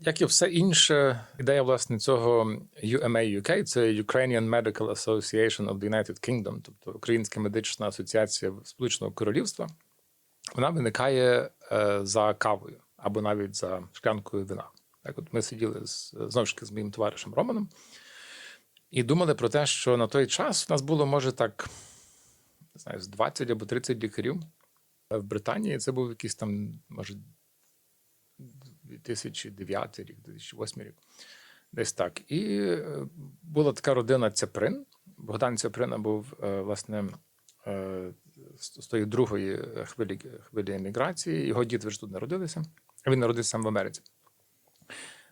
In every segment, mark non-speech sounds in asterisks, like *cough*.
як і все інше, ідея власне цього UMA UK, це Ukrainian Medical Association of the United Kingdom, тобто Українська медична асоціація Сполученого Королівства, вона виникає е, за кавою або навіть за шклянкою вина. Так, от ми сиділи з знову ж таки з моїм товаришем Романом і думали про те, що на той час у нас було, може, так, не знаю, з 20 або 30 лікарів в Британії. Це був якийсь там, може, 2009 рік, 2008 рік. Десь так. І е, була така родина Цяприн. Богдан Цяприна був, е, власне, е, з тої другої хвилі, хвилі еміграції. Його діти ж тут народилися. Він народився сам в Америці.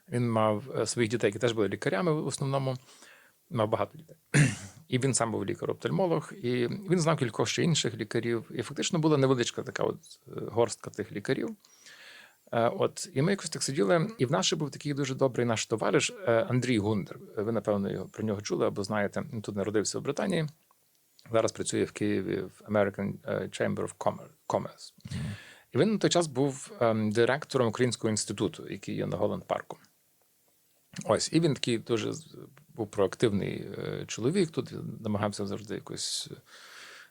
Він мав своїх дітей, які теж були лікарями в основному, мав багато дітей. І він сам був лікар-оптальмолог, і він знав кількох ще інших лікарів. І фактично була невеличка така от горстка тих лікарів. Е, От, і ми якось так сиділи, і в нас ще був такий дуже добрий наш товариш е, Андрій Гундер. Ви, напевно, його, про нього чули або знаєте. Він тут народився в Британії. Зараз працює в Києві в American е, Chamber of Commerce. І він на той час був ем, директором Українського інституту, який є на Голланд Парку. Ось, і він такий дуже був проактивний чоловік. Тут намагався завжди якось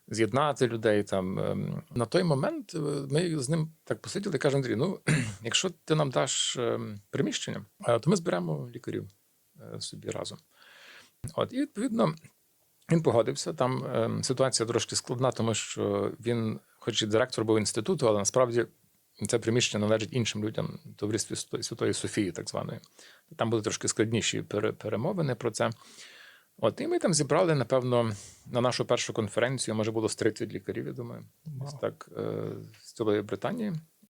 з'єднати людей. Там ем. на той момент е, ми з ним так посиділи каже: Андрій, ну *clears throat* якщо ти нам даш ем, приміщення, е, то ми зберемо лікарів е, собі разом. От, і відповідно. Він погодився. Там ем, ситуація трошки складна, тому що він, хоч і директор був інституту, але насправді це приміщення належить іншим людям, товаристві Святої- Софії, так званої. Там були трошки складніші пере- перемовини про це. От, і ми там зібрали, напевно, на нашу першу конференцію, може було з 30 лікарів, я думаю, wow. так, е, з цілої Британії.